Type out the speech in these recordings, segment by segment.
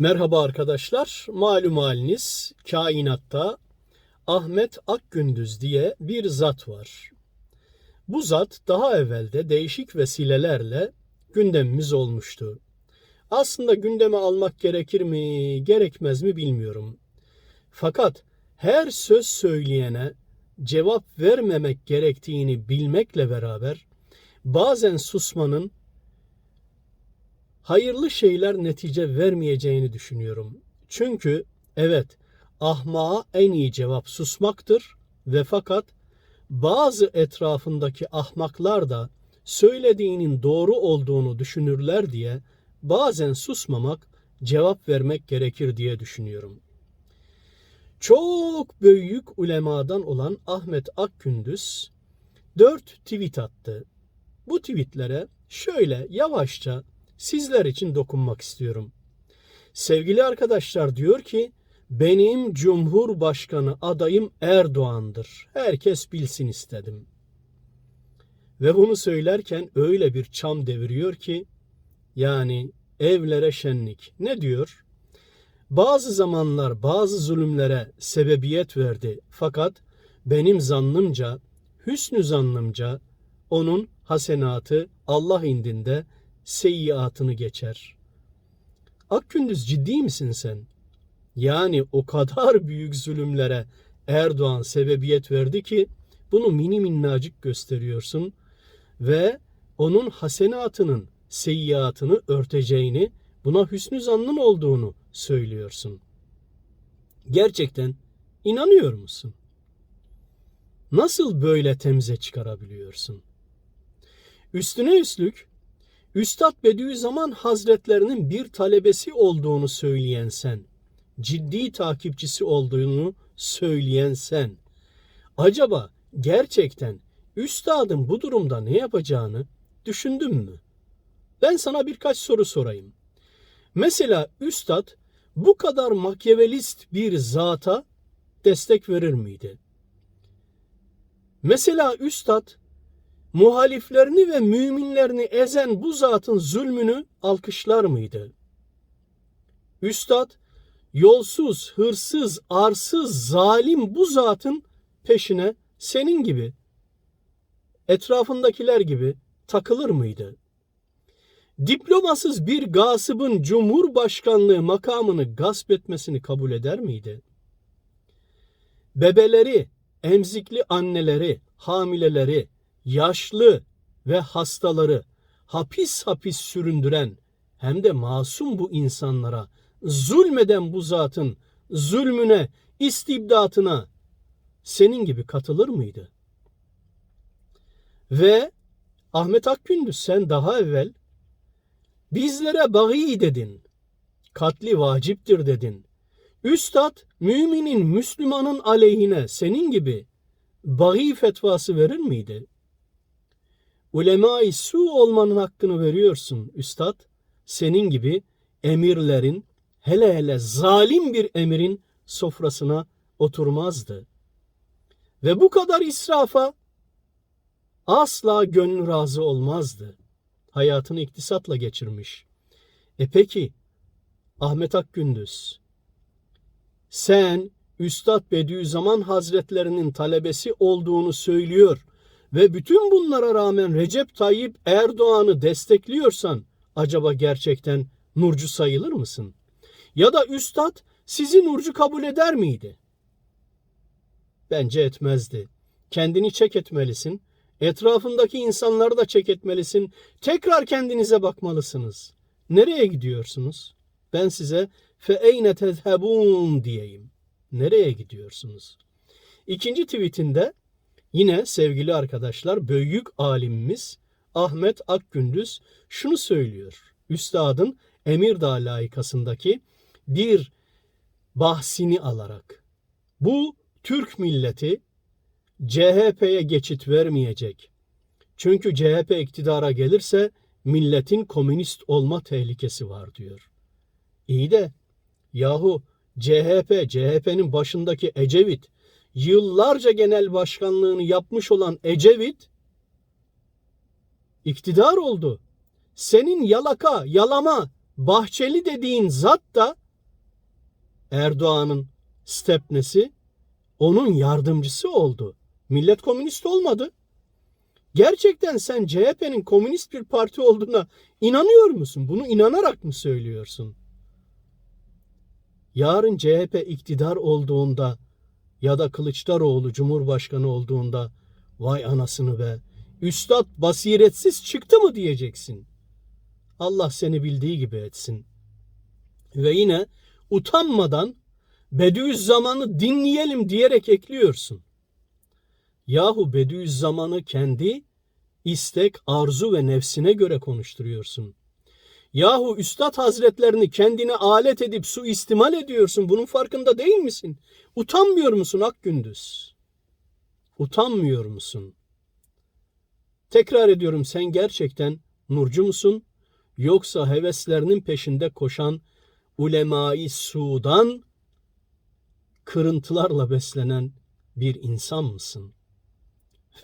Merhaba arkadaşlar. Malum haliniz kainatta Ahmet Akgündüz diye bir zat var. Bu zat daha evvelde değişik vesilelerle gündemimiz olmuştu. Aslında gündeme almak gerekir mi, gerekmez mi bilmiyorum. Fakat her söz söyleyene cevap vermemek gerektiğini bilmekle beraber bazen susmanın hayırlı şeyler netice vermeyeceğini düşünüyorum. Çünkü evet ahmağa en iyi cevap susmaktır ve fakat bazı etrafındaki ahmaklar da söylediğinin doğru olduğunu düşünürler diye bazen susmamak, cevap vermek gerekir diye düşünüyorum. Çok büyük ulemadan olan Ahmet Akgündüz dört tweet attı. Bu tweetlere şöyle yavaşça sizler için dokunmak istiyorum. Sevgili arkadaşlar diyor ki benim Cumhurbaşkanı adayım Erdoğan'dır. Herkes bilsin istedim. Ve bunu söylerken öyle bir çam deviriyor ki yani evlere şenlik. Ne diyor? Bazı zamanlar bazı zulümlere sebebiyet verdi fakat benim zannımca, hüsnü zannımca onun hasenatı Allah indinde seyyiatını geçer. Akgündüz ciddi misin sen? Yani o kadar büyük zulümlere Erdoğan sebebiyet verdi ki bunu mini minnacık gösteriyorsun ve onun hasenatının seyyiatını örteceğini, buna hüsnü zannın olduğunu söylüyorsun. Gerçekten inanıyor musun? Nasıl böyle temize çıkarabiliyorsun? Üstüne üstlük Üstad Bediüzzaman Hazretlerinin bir talebesi olduğunu söyleyen sen, ciddi takipçisi olduğunu söyleyen sen, acaba gerçekten üstadın bu durumda ne yapacağını düşündün mü? Ben sana birkaç soru sorayım. Mesela üstad bu kadar makyavelist bir zata destek verir miydi? Mesela üstad muhaliflerini ve müminlerini ezen bu zatın zulmünü alkışlar mıydı? Üstad, yolsuz, hırsız, arsız, zalim bu zatın peşine senin gibi, etrafındakiler gibi takılır mıydı? Diplomasız bir gasıbın cumhurbaşkanlığı makamını gasp etmesini kabul eder miydi? Bebeleri, emzikli anneleri, hamileleri, yaşlı ve hastaları hapis hapis süründüren hem de masum bu insanlara zulmeden bu zatın zulmüne, istibdatına senin gibi katılır mıydı? Ve Ahmet Akgündüz sen daha evvel bizlere bagi dedin. Katli vaciptir dedin. Üstad müminin, Müslümanın aleyhine senin gibi bagi fetvası verir miydi? Ulema-i su olmanın hakkını veriyorsun üstad. Senin gibi emirlerin hele hele zalim bir emirin sofrasına oturmazdı. Ve bu kadar israfa asla gönlü razı olmazdı. Hayatını iktisatla geçirmiş. E peki Ahmet Akgündüz sen Üstad Bediüzzaman Hazretlerinin talebesi olduğunu söylüyor ve bütün bunlara rağmen Recep Tayyip Erdoğan'ı destekliyorsan acaba gerçekten nurcu sayılır mısın? Ya da üstad sizi nurcu kabul eder miydi? Bence etmezdi. Kendini çek etmelisin. Etrafındaki insanları da çek etmelisin. Tekrar kendinize bakmalısınız. Nereye gidiyorsunuz? Ben size fe eyne tezhebun diyeyim. Nereye gidiyorsunuz? İkinci tweetinde Yine sevgili arkadaşlar büyük alimimiz Ahmet Akgündüz şunu söylüyor. Üstadın Emirdağ layıkasındaki bir bahsini alarak. Bu Türk milleti CHP'ye geçit vermeyecek. Çünkü CHP iktidara gelirse milletin komünist olma tehlikesi var diyor. İyi de yahu CHP, CHP'nin başındaki Ecevit yıllarca genel başkanlığını yapmış olan Ecevit iktidar oldu. Senin yalaka, yalama, bahçeli dediğin zat da Erdoğan'ın stepnesi onun yardımcısı oldu. Millet komünist olmadı. Gerçekten sen CHP'nin komünist bir parti olduğuna inanıyor musun? Bunu inanarak mı söylüyorsun? Yarın CHP iktidar olduğunda ya da Kılıçdaroğlu Cumhurbaşkanı olduğunda vay anasını be üstad basiretsiz çıktı mı diyeceksin. Allah seni bildiği gibi etsin. Ve yine utanmadan Bediüzzaman'ı dinleyelim diyerek ekliyorsun. Yahu Bediüzzaman'ı kendi istek, arzu ve nefsine göre konuşturuyorsun. Yahu Üstad Hazretlerini kendine alet edip suistimal ediyorsun. Bunun farkında değil misin? Utanmıyor musun Akgündüz? Utanmıyor musun? Tekrar ediyorum sen gerçekten nurcu musun? Yoksa heveslerinin peşinde koşan ulemayı sudan kırıntılarla beslenen bir insan mısın?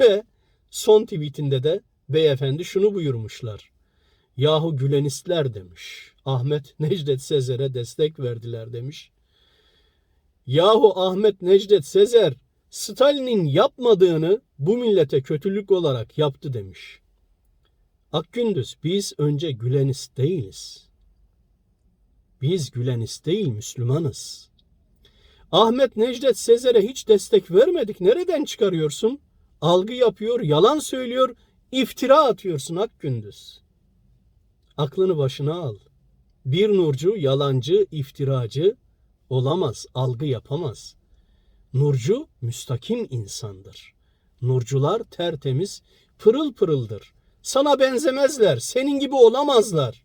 Ve son tweetinde de beyefendi şunu buyurmuşlar. Yahu Gülenistler demiş. Ahmet Necdet Sezer'e destek verdiler demiş. Yahu Ahmet Necdet Sezer Stalin'in yapmadığını bu millete kötülük olarak yaptı demiş. Akgündüz biz önce Gülenist değiliz. Biz Gülenist değil Müslümanız. Ahmet Necdet Sezer'e hiç destek vermedik. Nereden çıkarıyorsun? Algı yapıyor, yalan söylüyor, iftira atıyorsun Akgündüz. Aklını başına al. Bir nurcu, yalancı, iftiracı olamaz, algı yapamaz. Nurcu müstakim insandır. Nurcular tertemiz, pırıl pırıldır. Sana benzemezler, senin gibi olamazlar.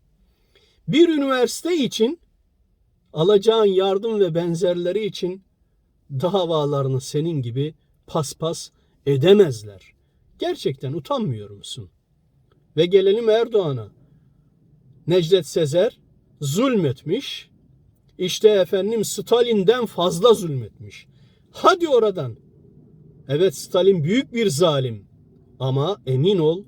Bir üniversite için alacağın yardım ve benzerleri için davalarını senin gibi paspas edemezler. Gerçekten utanmıyor musun? Ve gelelim Erdoğan'a. Necdet Sezer zulmetmiş. İşte efendim Stalin'den fazla zulmetmiş. Hadi oradan. Evet Stalin büyük bir zalim. Ama emin ol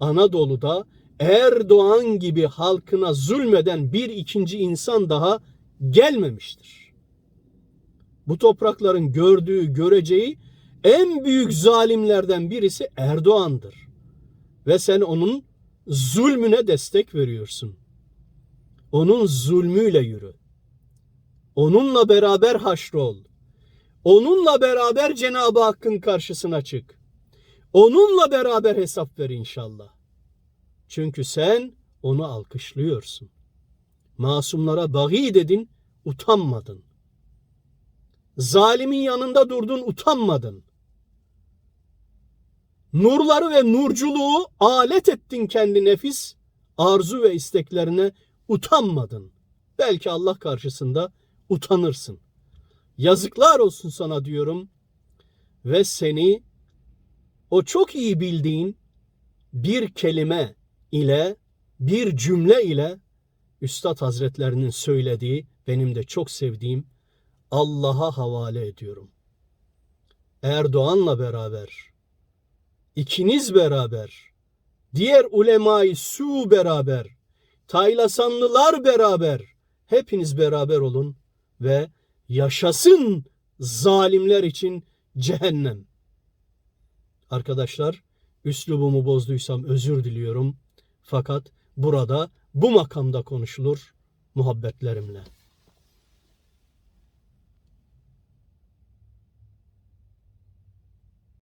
Anadolu'da Erdoğan gibi halkına zulmeden bir ikinci insan daha gelmemiştir. Bu toprakların gördüğü, göreceği en büyük zalimlerden birisi Erdoğan'dır. Ve sen onun zulmüne destek veriyorsun. Onun zulmüyle yürü. Onunla beraber haşrol. Onunla beraber Cenab-ı Hakk'ın karşısına çık. Onunla beraber hesap ver inşallah. Çünkü sen onu alkışlıyorsun. Masumlara bagi dedin, utanmadın. Zalimin yanında durdun, utanmadın. Nurları ve nurculuğu alet ettin kendi nefis, arzu ve isteklerine utanmadın. Belki Allah karşısında utanırsın. Yazıklar olsun sana diyorum ve seni o çok iyi bildiğin bir kelime ile bir cümle ile Üstad Hazretlerinin söylediği benim de çok sevdiğim Allah'a havale ediyorum. Erdoğan'la beraber, ikiniz beraber, diğer ulemayı su beraber, Taylasanlılar beraber, hepiniz beraber olun ve yaşasın zalimler için cehennem. Arkadaşlar, üslubumu bozduysam özür diliyorum. Fakat burada bu makamda konuşulur muhabbetlerimle.